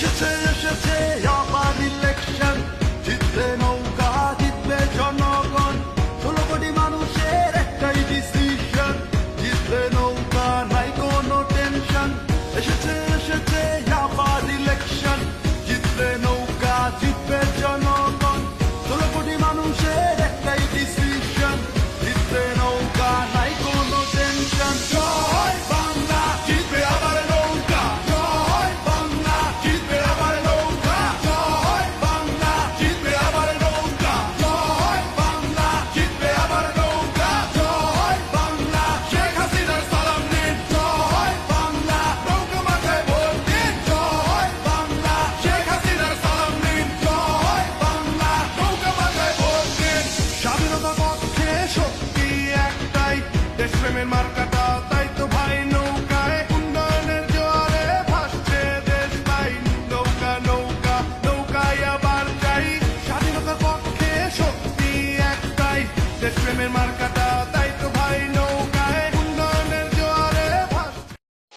এসেছে এসেছে আবার ইলেকশন জিতবে নৌকা, জিতবে জনগণ। ষোলো কোটি মানুষের একটাই ডিসিশন জিতবে নৌকা, নাই কোনো টেনশন এসেছে এসেছে দেশপ্রেমের মার্কাটা, তাই তো ভাই নৌকায় উন্নয়নের জোয়ারে ভাসছে দেশ ভাই। নৌকা নৌকা, নৌকায় আবার চাই স্বাধীনতার পক্ষে শক্তি একটাই দেশপ্রেমের মার্কাটা, তাই তো ভাই নৌকা